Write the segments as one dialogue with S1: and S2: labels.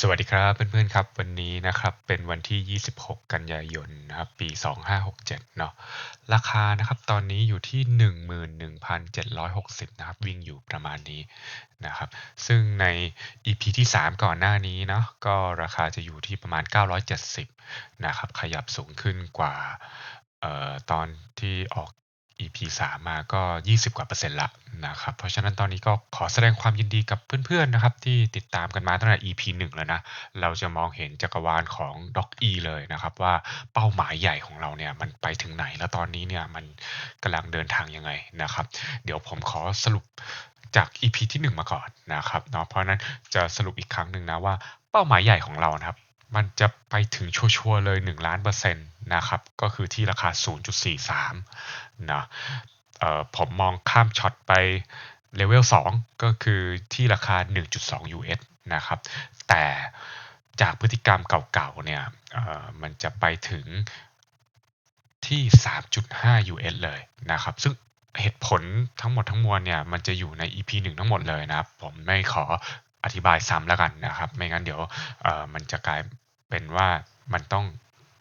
S1: สวัสดีครับเพื่อนๆครับ วันนี้นะครับเป็นวันที่ 26 กันยายนนะครับปี 2567 เนาะราคานะครับตอนนี้อยู่ที่ 11,760 นะครับ วิ่งอยู่ประมาณนี้นะครับ ซึ่งใน EP ที่ 3 ก่อนหน้านี้เนาะก็ราคาจะอยู่ที่ประมาณ 970 นะครับ ขยับสูงขึ้นกว่าเอ่อตอนที่ออก EP 3 มาก็ 20 กว่าเปอร์เซ็นต์ละนะครับ เพราะฉะนั้นตอนนี้ก็ขอแสดงความยินดีกับเพื่อนๆนะครับ ที่ติดตามกันมาตั้งแต่ EP 1 แล้วนะ เราจะมองเห็นจักรวาลของ Doc E เลยนะครับ ว่าเป้าหมายใหญ่ของเราเนี่ย มันไปถึงไหนแล้วตอนนี้เนี่ย มันกำลังเดินทางยังไงนะครับ เดี๋ยวผมขอสรุปจาก EP ที่ 1 มาก่อนนะครับเนาะเพราะนั้นจะสรุปอีกครั้งหนึ่งนะว่าเป้าหมายใหญ่ของเรานะครับ มันจะไปถึงชัวร์เลย 1 ล้านเปอร์เซ็นต์นะครับ ก็คือที่ราคา 0.43 นะเอ่อผมมองข้ามช็อตไปเลเวล2 ก็คือที่ราคา 1.2 US นะครับ แต่จากพฤติกรรมเก่าๆ เนี่ยมันจะไปถึงที่ 3.5 US เลยนะครับ ซึ่งเหตุผลทั้งหมดทั้งมวลเนี่ย มันจะอยู่ใน EP 1 ทั้งหมดเลยนะครับ ผมไม่ขอ อธิบายซ้ำแล้วกันนะครับ ไม่งั้นเดี๋ยวมันจะกลายเป็นว่ามันต้อง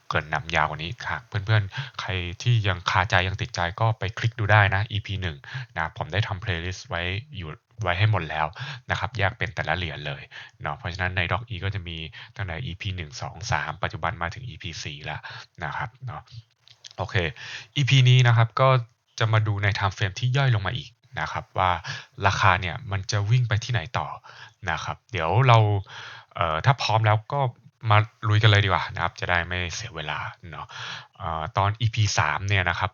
S1: เกินนำยาวกว่านี้ค่ะเพื่อนๆ ใครที่ยังคาใจยังติดใจก็ไปคลิกดูได้นะ EP 1นะผมได้ทำ playlist ไว้อยู่ไว้ให้หมดแล้วนะครับ แยกเป็นแต่ละเหรียญเลยเนาะเพราะฉะนั้นใน Doc E ก็จะมีตั้งแต่ EP 1 2 3 ปัจจุบันมาถึง EP 4 แล้วนะครับเนาะโอเค EP นี้นะครับก็จะมาดูใน time frame ที่ย่อยลงมาอีก นะครับว่าราคาเนี่ยมันจะวิ่งไปที่ไหนต่อนะครับ เดี๋ยวเราเอ่อถ้าพร้อมแล้วก็มาลุยกันเลยดีกว่านะครับ จะได้ไม่เสียเวลาเนาะเอ่อตอน EP 3เนี่ยนะครับ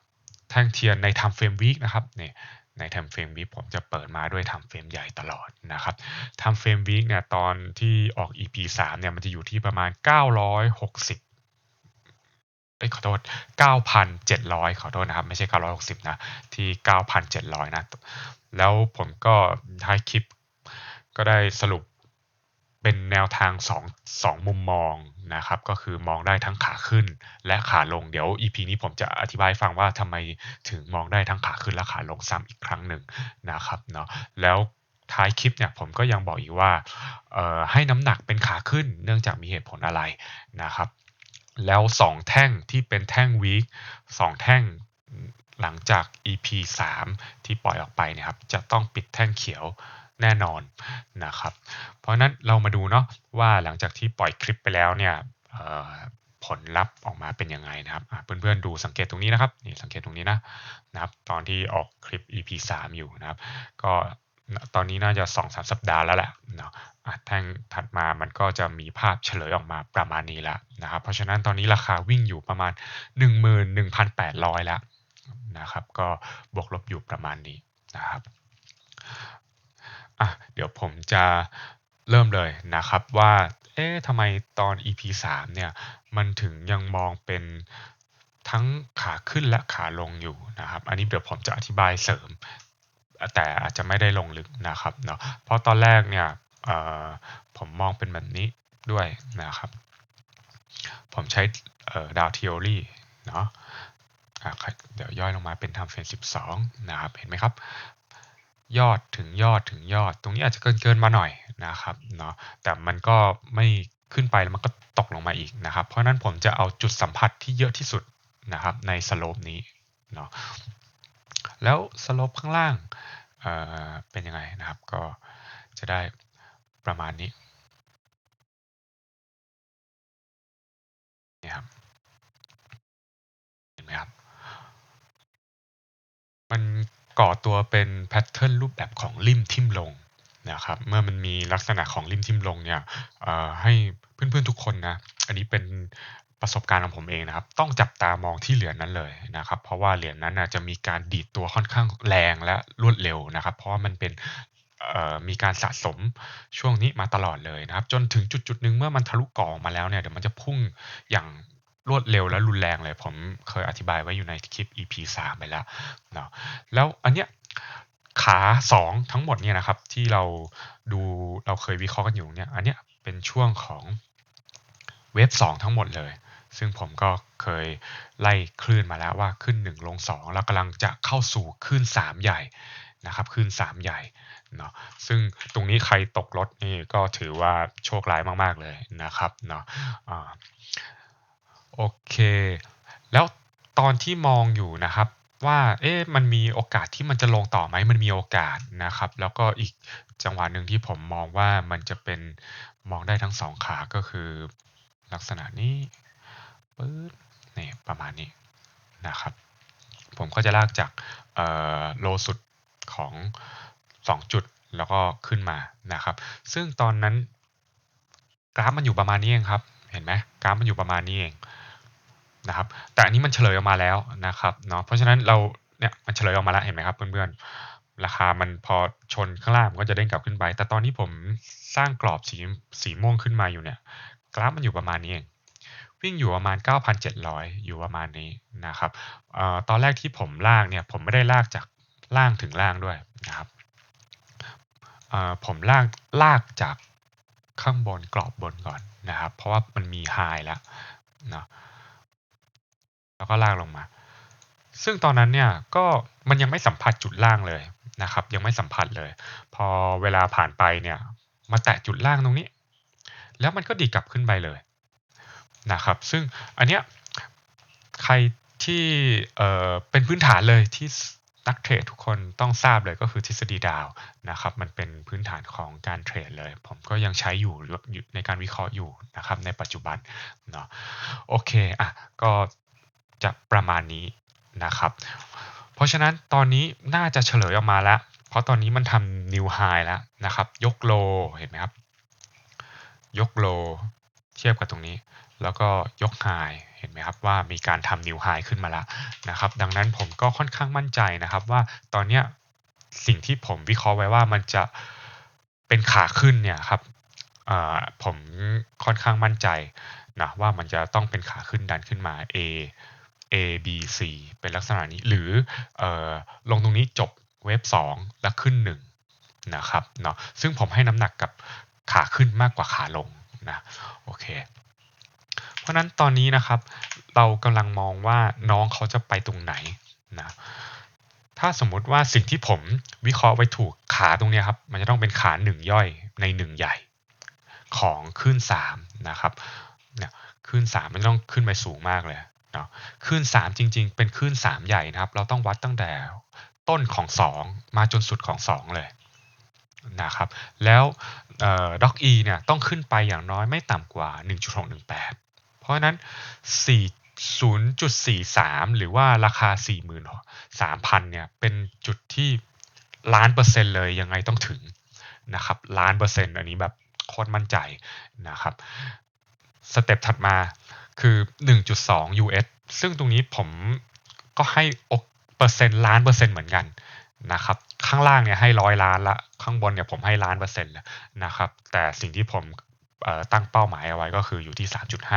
S1: แท่งเทียนใน time frame week นะครับเนี่ยใน time frame week ผมจะเปิดมาด้วย time frame ใหญ่ตลอดนะครับ time frame week เนี่ยตอนที่ออก EP 3เนี่ยมันจะอยู่ที่ประมาณ 960 เอ้ยขอโทษ 9,700 ขอโทษนะครับ ไม่ใช่ 960 นะ ที่ 9,700 นะ แล้วผมก็ท้ายคลิปก็ได้สรุปเป็นแนวทาง2 2มุมมองนะครับ ก็คือมองได้ทั้งขาขึ้นและขาลง เดี๋ยว EP นี้ผมจะอธิบายฟังว่าทำไมถึงมองได้ทั้งขาขึ้นและขาลงซ้ำอีกครั้งหนึ่งนะครับเนาะ แล้วท้ายคลิปเนี่ยผมก็ยังบอกอีกว่าให้น้ำหนักเป็นขาขึ้นเนื่องจากมีเหตุผลอะไรนะครับ แล้ว2แท่งที่เป็นแท่งวีค2แท่งหลังจาก EP 3 ที่ปล่อยออกไปนะครับ จะต้องปิดแท่งเขียวแน่นอนนะครับ เพราะนั้นเรามาดูเนาะว่าหลังจากที่ปล่อยคลิปไปแล้วเนี่ยผลลัพธ์ออกมาเป็นยังไงนะครับเพื่อนๆดูสังเกตตรงนี้นะครับนี่สังเกตตรงนี้นะนะครับ ตอนที่ออกคลิป EP 3 อยู่นะครับ ก็ ตอนนี้น่าจะ2-3สัปดาห์แล้วแหละเนาะแท่งถัดมามันก็จะมีภาพเฉลยออกมาประมาณนี้แล้วนะครับเพราะฉะนั้นตอนนี้ราคาวิ่งอยู่ประมาณ 11,800 แล้วนะครับก็บวกลบอยู่ประมาณนี้นะครับอะเดี๋ยวผมจะเริ่มเลยนะครับว่าเอ๊ะทำไมตอน EP 3เนี่ยมันถึงยังมองเป็นทั้งขาขึ้นและขาลงอยู่นะครับ อันนี้เดี๋ยวผมจะอธิบายเสริม แต่อาจจะไม่ได้ลงลึกนะครับเนาะเพราะตอนแรกเนี่ยผมมองเป็นแบบนี้ด้วยนะครับ ผมใช้ดาวทีโอรีเนาะเดี๋ยวย่อยลงมาเป็นทำเฟรน12 นะครับ เห็นไหมครับ ยอดถึงยอดถึงยอด ตรงนี้อาจจะเกินเกินมาหน่อยนะครับเนาะแต่มันก็ไม่ขึ้นไปแล้วมันก็ตกลงมาอีกนะครับ เพราะนั้นผมจะเอาจุดสัมผัสที่เยอะที่สุดนะครับในสโลปนี้เนาะ แล้วสโลปข้างล่างเเป็นยังไงนะครับ ก็จะได้ประมาณนี้นี่ครับเห็นไหมครับ มันก่อตัวเป็นแพทเทิร์นรูปแบบของริมทิ่มลงนะครับ เมื่อมันมีลักษณะของริมทิ่มลงเนี่ยให้เพื่อนๆทุกคนนะ อันนี้เป็น ประสบการณ์ของผมเองนะครับ ต้องจับตามองที่เหรียญนั้นเลยนะครับ เพราะว่าเหรียญนั้นจะมีการดีดตัวค่อนข้างแรงและรวดเร็วนะครับ เพราะว่ามันเป็นมีการสะสมช่วงนี้มาตลอดเลยนะครับ จนถึงจุดจุดหนึ่งเมื่อมันทะลุก่องมาแล้วเนี่ยเดี๋ยวมันจะพุ่งอย่างรวดเร็วและรุนแรงเลย ผมเคยอธิบายไว้อยู่ในคลิป EP 3 ไปแล้วเนาะแล้วอันเนี้ยขา 2 ทั้งหมดเนี่ยนะครับ ที่เราดูเราเคยวิเคราะห์กันอยู่เนี่ยอันเนี้ยเป็นช่วงของเวฟ2ทั้งหมดเลย ซึ่งผมก็เคยไล่คลื่นมาแล้วว่าขึ้น 1 ลง 2 แล้วกำลังจะเข้าสู่ขึ้น3 ใหญ่นะครับขึ้น3 ใหญ่เนาะซึ่งตรงนี้ใครตกรถนี่ก็ถือว่าโชคร้ายมาก ๆ เลยนะครับเนาะอ่าโอเค แล้วตอนที่มองอยู่นะครับว่าเอ๊ะมันมีโอกาสที่มันจะลงต่อไหมมันมีโอกาสนะครับ แล้วก็อีกจังหวะหนึ่งที่ผมมองว่ามันจะเป็นมองได้ทั้งสองขาก็คือลักษณะนี้ ปื๊ดนี่ประมาณนี้นะครับ ผมก็จะลากจากโลสุดของ 2 จุดแล้วก็ขึ้นมานะครับ ซึ่งตอนนั้นกราฟมันอยู่ประมาณนี้เองครับเห็นไหมกราฟมันอยู่ประมาณนี้เองนะครับ แต่อันนี้มันเฉลยออกมาแล้วนะครับเนาะเพราะฉะนั้นเราเนี่ยมันเฉลยออกมาแล้วเห็นไหมครับเพื่อนๆราคามันพอชนข้างล่างก็จะเด้งกลับขึ้นไป แต่ตอนนี้ผมสร้างกรอบสีสีม่วงขึ้นมาอยู่เนี่ย กราฟมันอยู่ประมาณนี้เอง วิ่งอยู่ประมาณ 9,700 อยู่ประมาณนี้นะครับออตอนแรกที่ผมลากเนี่ยผมไม่ได้ลากจากล่างถึงล่างด้วยนะครับผมลากลากจากข้างบนกรอบบนก่อนนะครับ เพราะว่ามันมีไฮแล้วนะแล้วก็ลากลงมา ซึ่งตอนนั้นเนี่ยก็มันยังไม่สัมผัสจุดล่างเลยนะครับ ยังไม่สัมผัสเลย พอเวลาผ่านไปเนี่ย มาแตะจุดล่างตรงนี้ แล้วมันก็ดีกลับขึ้นไปเลย นะครับ ซึ่งอันเนี้ยใครที่เอ่อเป็นพื้นฐานเลยที่นักเทรดทุกคนต้องทราบเลยก็คือทฤษฎีดาวนะครับมันเป็นพื้นฐานของการเทรดเลย ผมก็ยังใช้อยู่ในการวิเคราะห์อยู่นะครับในปัจจุบันเนาะโอเคอะก็จะประมาณนี้นะครับ เพราะฉะนั้นตอนนี้น่าจะเฉลยออกมาแล้ว เพราะตอนนี้มันทำนิวไฮแล้วนะครับ ยกโลเห็นไหมครับ ยกโล เทียบกับตรงนี้ แล้วก็ยกไฮเห็นไหมครับว่ามีการทำนิวไฮขึ้นมาแล้วนะครับ ดังนั้นผมก็ค่อนข้างมั่นใจนะครับว่าตอนนี้สิ่งที่ผมวิเคราะห์ไว้ว่ามันจะเป็นขาขึ้นเนี่ยครับผมค่อนข้างมั่นใจนะว่ามันจะต้องเป็นขาขึ้นดันขึ้นมา A A B C เป็นลักษณะนี้หรืออลงตรงนี้จบเว็บ 2 แล้วขึ้น 1 นะครับเนาะซึ่งผมให้น้ำหนักกับขาขึ้นมากกว่าขาลงนะโอเค เพราะนั้นตอนนี้นะครับ เรากำลังมองว่าน้องเขาจะไปตรงไหนนะถ้าสมมุติว่าสิ่งที่ผมวิเคราะห์ไว้ถูกขาตรงนี้ครับ มันจะต้องเป็นขาหนึ่งย่อยในหนึ่งใหญ่ของขึ้นสามนะครับเนี่ยขึ้นสามมันต้องขึ้นไปสูงมากเลยเนาะขึ้นสามจริง ๆ เป็นขึ้นสามใหญ่นะครับ เราต้องวัดตั้งแต่ต้นของสองมาจนสุดของสองเลยนะครับ แล้วด็อกอีเนี่ยต้องขึ้นไปอย่างน้อยไม่ต่ำกว่า 1.618 เพราะนั้น0.43 หรือว่าราคา 43,000เนี่ยเป็นจุดที่ล้านเปอร์เซ็นต์เลยยังไงต้องถึงนะครับล้านเปอร์เซ็นต์อันนี้แบบโคตรมั่นใจนะครับสเต็ปถัดมาคือ 1.2 US ซึ่งตรงนี้ผมก็ให้เปอร์เซ็นต์ล้านเปอร์เซ็นต์เหมือนกันนะครับข้างล่างเนี่ยให้ร้อยล้านละข้างบนเนี่ยผมให้ล้านเปอร์เซ็นต์นะครับแต่สิ่งที่ผม ตั้งเป้าหมายเอาไว้ก็คืออยู่ที่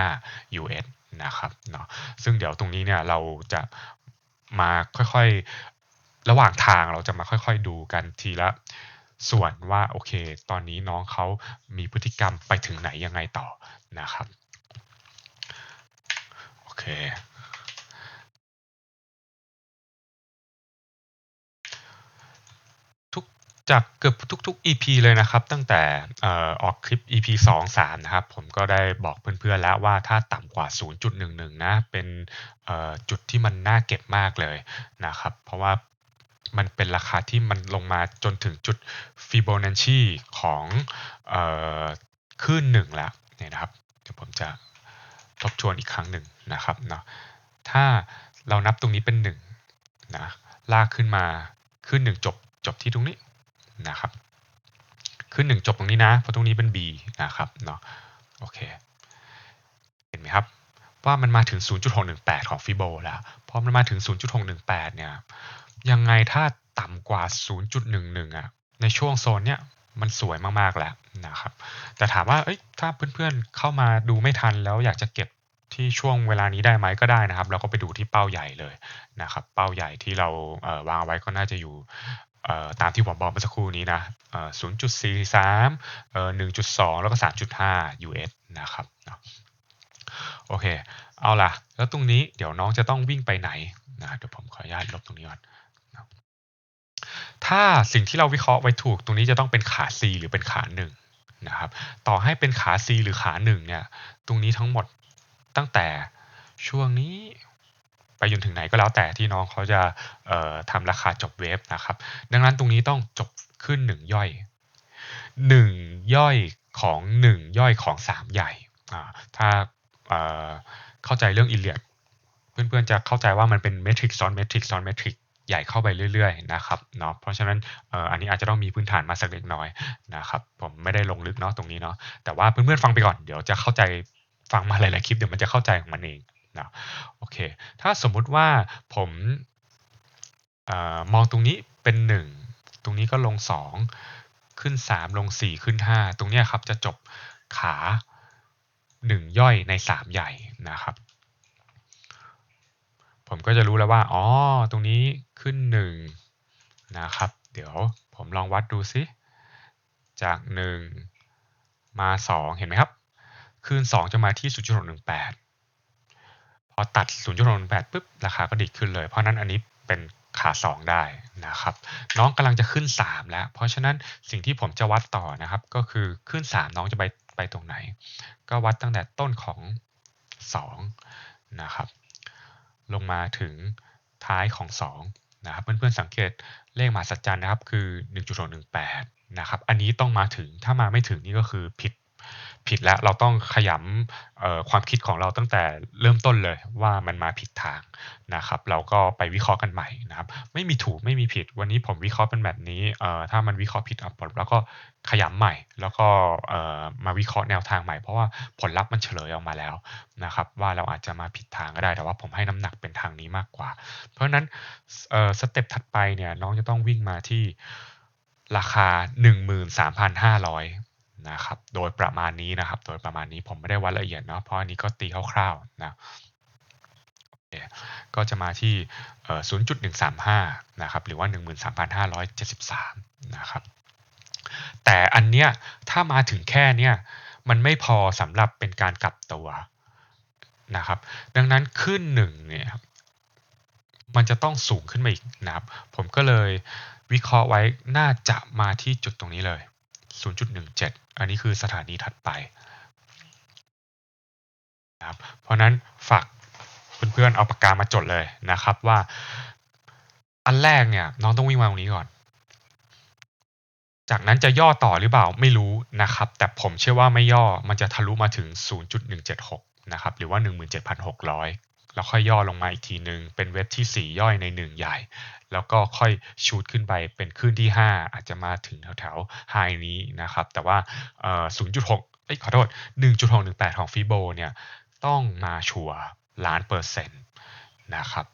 S1: 3.5 US นะครับเนาะซึ่งเดี๋ยวตรงนี้เนี่ยเราจะมาค่อยๆ ระหว่างทางเราจะมาค่อยๆดูกันทีละส่วนว่าโอเค ตอนนี้น้องเขามีพฤติกรรมไปถึงไหนยังไงต่อนะครับ โอเค จากเกือบทุก ๆ EP เลยนะครับ ตั้งแต่ออกคลิป EP 2 3 นะครับ ผมก็ได้บอกเพื่อนๆแล้วว่าถ้าต่ำกว่า 0.11 นะ เป็นจุดที่มันน่าเก็บมากเลยนะครับ เพราะว่ามันเป็นราคาที่มันลงมาจนถึงจุดฟิโบนัชชีของขึ้นหนึ่งแล้วเนี่ยนะครับ เดี๋ยวผมจะทบทวนอีกครั้งหนึ่งนะครับเนาะถ้าเรานับตรงนี้เป็น1นะลากขึ้นมาขึ้น 1 จบจบที่ตรงนี้ นะครับ ขึ้นหนึ่งจบตรงนี้นะ เพราะตรงนี้เป็น B นะครับเนาะโอเค เห็นไหมครับ ว่ามันมาถึง 0.618 ของฟิโบแล้ว พอมันมาถึง 0.618 เนี่ย ยังไงถ้าต่ำกว่า 0.11 อะ ในช่วงโซนเนี้ยมันสวยมากๆแล้วนะครับ แต่ถามว่า เอ้ย ถ้าเพื่อนๆ เข้ามาดูไม่ทันแล้วอยากจะเก็บที่ช่วงเวลานี้ได้ไหมก็ได้นะครับ เราก็ไปดูที่เป้าใหญ่เลยนะครับ เป้าใหญ่ที่เราเวางไว้ก็น่าจะอยู่ ตามที่ผมบอกเมื่อสักครู่นี้นะ0.43 1.2 แล้วก็ 3.5 US นะครับโอเค เอาล่ะ แล้วตรงนี้เดี๋ยวน้องจะต้องวิ่งไปไหนนะเดี๋ยวผมขออนุญาตลบตรงนี้ก่อนถ้าสิ่งที่เราวิเคราะห์ไว้ถูกตรงนี้จะต้องเป็นขา C หรือเป็นขาหนึ่งนะครับ ต่อให้เป็นขา C หรือขาหนึ่งเนี่ย ตรงนี้ทั้งหมดตั้งแต่ช่วงนี้ ไปจนถึงไหนก็แล้วแต่ที่น้องเขาจะเอ่อทำราคาจบเวฟนะครับ ดังนั้นตรงนี้ต้องจบขึ้นหนึ่งย่อยหนึ่งย่อยของหนึ่งย่อยของสามใหญ่ ถ้าเข้าใจเรื่องอิเลียดเพื่อนๆจะเข้าใจว่ามันเป็นเมทริกซ้อนเมทริกซ้อนเมทริกใหญ่เข้าไปเรื่อยๆนะครับเนาะเพราะฉะนั้นอันนี้อาจจะต้องมีพื้นฐานมาสักเล็กน้อยนะครับผมไม่ได้ลงลึกเนาะตรงนี้เนาะแต่ว่าเพื่อนๆฟังไปก่อนเดี๋ยวจะเข้าใจฟังมาหลายๆคลิปเดี๋ยวมันจะเข้าใจของมันเอง นะโอเค ถ้าสมมุติว่าผมอมองตรงนี้เป็นหนึ่งตรงนี้ก็ลงสองขึ้นสามลงสี่ขึ้นห้าตรงเนี้ยครับจะจบขาหนึ่งย่อยในสามใหญ่นะครับ ผมก็จะรู้แล้วว่า อ๋อ ตรงนี้ขึ้นหนึ่งนะครับ เดี๋ยวผมลองวัดดูซิ จากหนึ่งมาสองเห็นไหมครับ คืนสองจะมาที่0.618 พอตัด0.618ปุ๊บราคาก็ดีขึ้นเลย เพราะนั้นอันนี้เป็นขา2ได้นะครับน้องกำลังจะขึ้น 3 แล้ว เพราะฉะนั้นสิ่งที่ผมจะวัดต่อนะครับ ก็คือขึ้น 3 น้องจะไปไปตรงไหน ก็วัดตั้งแต่ต้นของ2นะครับลงมาถึงท้ายของ2นะครับเพื่อนๆสังเกตเลขมหัศจรรย์นะครับคือ1.618นะครับอันนี้ต้องมาถึงถ้ามาไม่ถึงนี่ก็คือผิด ผิดแล้วเราต้องขยำความคิดของเราตั้งแต่เริ่มต้นเลยว่ามันมาผิดทางนะครับ เราก็ไปวิเคราะห์กันใหม่นะครับ ไม่มีถูกไม่มีผิด วันนี้ผมวิเคราะห์เป็นแบบนี้ถ้ามันวิเคราะห์ผิดอะผมแล้วก็ขยำใหม่ แล้วก็มาวิเคราะห์แนวทางใหม่ เพราะว่าผลลัพธ์มันเฉลยออกมาแล้วนะครับ ว่าเราอาจจะมาผิดทางก็ได้แต่ว่าผมให้น้ำหนักเป็นทางนี้มากกว่า เพราะฉะนั้นสเต็ปถัดไปเนี่ยน้องจะต้องวิ่งมาที่ราคา 13,500 นะครับ โดยประมาณนี้นะครับ โดยประมาณนี้ผมไม่ได้วัดละเอียดเนาะเพราะอันนี้ก็ตีคร่าวๆนะก็จะมาที่ 0.135 นะครับ หรือว่า 13,573 นะครับ แต่อันเนี้ยถ้ามาถึงแค่เนี้ยมันไม่พอสำหรับเป็นการกลับตัวนะครับ ดังนั้นขึ้นหนึ่งเนี่ยมันจะต้องสูงขึ้นมาอีกนะครับ ผมก็เลยวิเคราะห์ไว้น่าจะมาที่จุดตรงนี้เลย 0.17 อันนี้คือสถานีถัดไปนะครับเพราะนั้นฝากเพื่อนๆเอาปากกามาจดเลยนะครับว่า อันแรกเนี่ยน้องต้องวิ่งมาตรงนี้ก่อน จากนั้นจะย่อต่อหรือเปล่าไม่รู้นะครับ แต่ผมเชื่อว่าไม่ย่อมันจะทะลุมาถึง 0.176 นะครับ หรือว่า 17,600 แล้วค่อยย่อลงมาอีกทีหนึ่งเป็นเว็บที่ 4 ย่อยใน 1 ใหญ่ แล้วก็ค่อยชูดขึ้นไปเป็นขึ้นที่ 5 อาจจะมาถึงแถวๆไฮนี้นะครับ แต่ว่า 0.6 เอ้ยขอโทษ 1.618 ของฟีโบเนี่ยต้องมาชัวร์ล้านเปอร์เซ็นต์นะครับ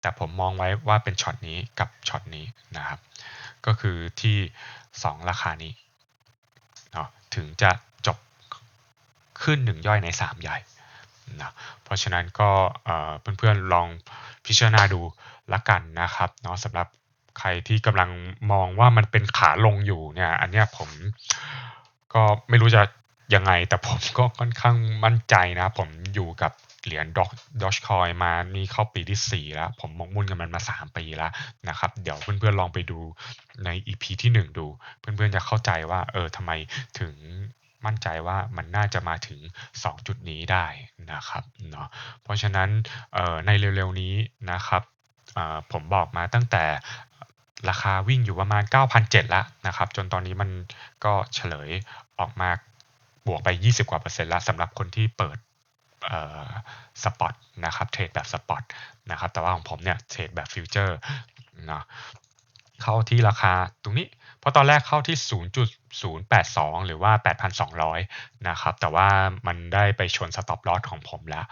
S1: แต่ผมมองไว้ว่าเป็นช็อตนี้กับช็อตนี้นะครับ ก็คือที่ 2 ราคานี้เนาะถึงจะจบขึ้นหนึ่งย่อยใน 3 ใหญ่ นะเพราะฉะนั้นก็เพื่อนๆลองพิจารณาดูละกันนะครับเนาะสำหรับใครที่กำลังมองว่ามันเป็นขาลงอยู่เนี่ย อันเนี้ยผมก็ไม่รู้จะยังไง แต่ผมก็ค่อนข้างมั่นใจนะ ผมอยู่กับเหรียญดอกดอชคอยมานี่เข้าปีที่ 4 แล้ว ผมมองมุ่นกับมันมา 3 ปีแล้วนะครับ เดี๋ยวเพื่อนๆลองไปดูใน EP ที่ 1 ดู เพื่อนๆจะเข้าใจว่าเออทำไมถึง มั่นใจว่ามันน่าจะมาถึง 2 จุดนี้ได้นะครับเนาะเพราะฉะนั้นในเร็วๆนี้นะครับผมบอกมาตั้งแต่ราคาวิ่งอยู่ประมาณ9,700แล้วนะครับ จนตอนนี้มันก็เฉลยออกมาบวกไป 20 กว่าเปอร์เซ็นต์แล้วสำหรับคนที่เปิดสปอตนะครับเทรดแบบสปอตนะครับแต่ว่าของผมเนี่ยเทรดแบบฟิวเจอร์นะ เข้าที่ราคาตรงนี้ เพราะตอนแรกเข้าที่ 0.082 หรือว่า 8,200 นะครับ แต่ว่ามันได้ไปชนสต็อปลอสของผมแล้ว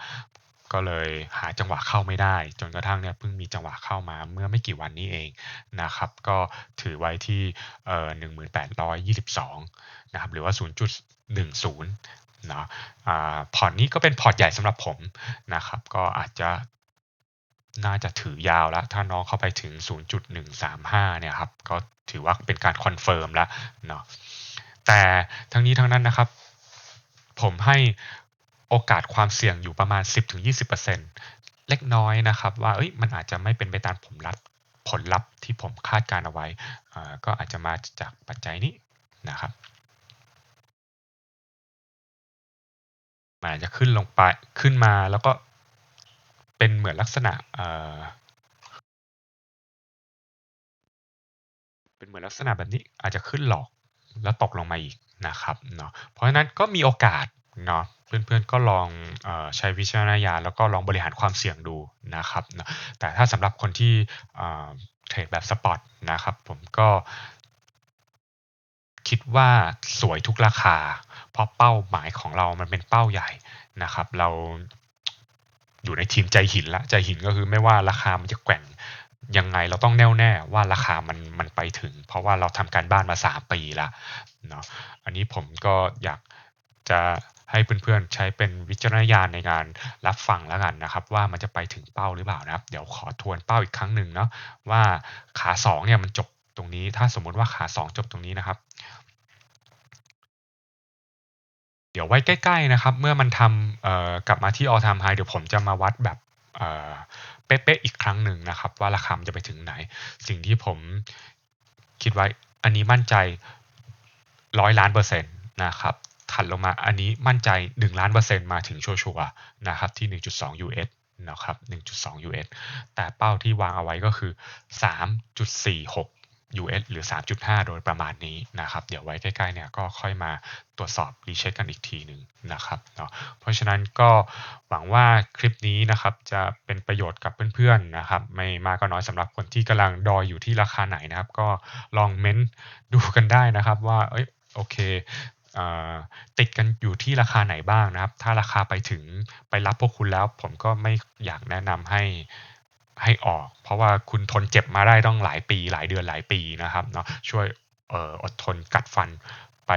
S1: ก็เลยหาจังหวะเข้าไม่ได้ จนกระทั่งเนี่ยเพิ่งมีจังหวะเข้ามาเมื่อไม่กี่วันนี้เองนะครับ ก็ถือไว้ที่เอ่อ1822 นะครับ หรือว่า 0.10เนาะพอร์ตนี้ก็เป็นพอร์ตใหญ่สำหรับผมนะครับ ก็อาจจะ น่าจะถือยาวแล้ว ถ้าน้องเข้าไปถึง 0.135 เนี่ยครับ ก็ถือว่าเป็นการคอนเฟิร์มแล้วเนาะแต่ทั้งนี้ทั้งนั้นนะครับ ผมให้โอกาสความเสี่ยงอยู่ประมาณ 10-20%เล็กน้อยนะครับว่าเอ้ยมันอาจจะไม่เป็นไปตามผมรัดผลลัพธ์ที่ผมคาดการเอาไว้ ก็อาจจะมาจากปัจจัยนี้นะครับมันอาจจะขึ้นลงไปขึ้นมาแล้วก็ เป็นเหมือนลักษณะเอ่อเป็นเหมือนลักษณะแบบนี้อาจจะขึ้นหลอกแล้วตกลงมาอีกนะครับเนาะเพราะฉะนั้นก็มีโอกาสเนาะเพื่อนๆก็ลองอใช้วิจารณญาณแล้วก็ลองบริหารความเสี่ยงดูนะครับเนาะแต่ถ้าสำหรับคนที่เทรดแบบสปอตนะครับผมก็คิดว่าสวยทุกราคา เพราะเป้าหมายของเรามันเป็นเป้าใหญ่นะครับ เรา อยู่ในทีมใจหินละใจหินก็คือไม่ว่าราคามันจะแกว่งยังไงเราต้องแน่วแน่ว่าราคามันมันไปถึง เพราะว่าเราทำการบ้านมาสามปีละเนาะอันนี้ผมก็อยากจะให้เพื่อนๆใช้เป็นวิจารณญาณในการรับฟังแล้วกันนะครับ ว่ามันจะไปถึงเป้าหรือเปล่านะครับ เดี๋ยวขอทวนเป้าอีกครั้งหนึ่งเนาะว่าขา2เนี่ยมันจบตรงนี้ถ้าสมมติว่าขา 2 จบตรงนี้นะครับ เดี๋ยวไว้ใกล้ ๆ นะครับ เมื่อมันทำกลับมาที่ all time high เดี๋ยวผมจะมาวัดแบบเป๊ะๆอีกครั้งหนึ่งนะครับ ว่าราคาจะไปถึงไหน สิ่งที่ผมคิดไว้อันนี้มั่นใจร้อยล้านเปอร์เซ็นต์นะครับถัดลงมาอันนี้มั่นใจ 1 ล้านเปอร์เซ็นต์มาถึงชัวร์ๆนะครับที่ 1.2 US นะครับ 1.2 US แต่เป้าที่วางเอาไว้ก็คือ 3.46 US หรือ 3.5 โดยประมาณนี้นะครับ เดี๋ยวไว้ใกล้ๆเนี่ยก็ค่อยมาตรวจสอบรีเช็คกันอีกทีหนึ่งนะครับเนาะเพราะฉะนั้นก็หวังว่าคลิปนี้นะครับจะเป็นประโยชน์กับเพื่อนๆนะครับไม่มากก็น้อยสำหรับคนที่กำลังดอยอยู่ที่ราคาไหนนะครับ ก็ลองเม้นดูกันได้นะครับว่าเอ้ยโอเคติดกันอยู่ที่ราคาไหนบ้างนะครับ ถ้าราคาไปถึงไปรับพวกคุณแล้ว ผมก็ไม่อยากแนะนำให้ ให้ออก เพราะว่าคุณทนเจ็บมาได้ต้องหลายปี หลายเดือนหลายปีนะครับเนาะช่วยอดทนกัดฟันไป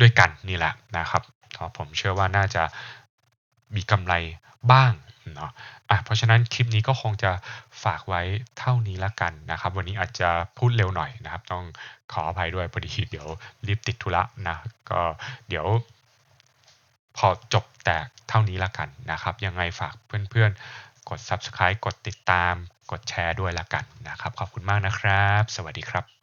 S1: ด้วยกันนี่แหละนะครับผมเชื่อว่าน่าจะมีกำไรบ้างเนาะอะเพราะฉะนั้นคลิปนี้ก็คงจะฝากไว้เท่านี้ละกันนะครับ วันนี้อาจจะพูดเร็วหน่อยนะครับ ต้องขออภัยด้วยพอดีเดี๋ยวรีบติดธุระนะก็เดี๋ยวพอจบแตกเท่านี้ละกันนะครับ ยังไงฝากเพื่อนๆ กด subscribe กดติดตาม กดแชร์ด้วยละกันนะครับ ขอบคุณมากนะครับ สวัสดีครับ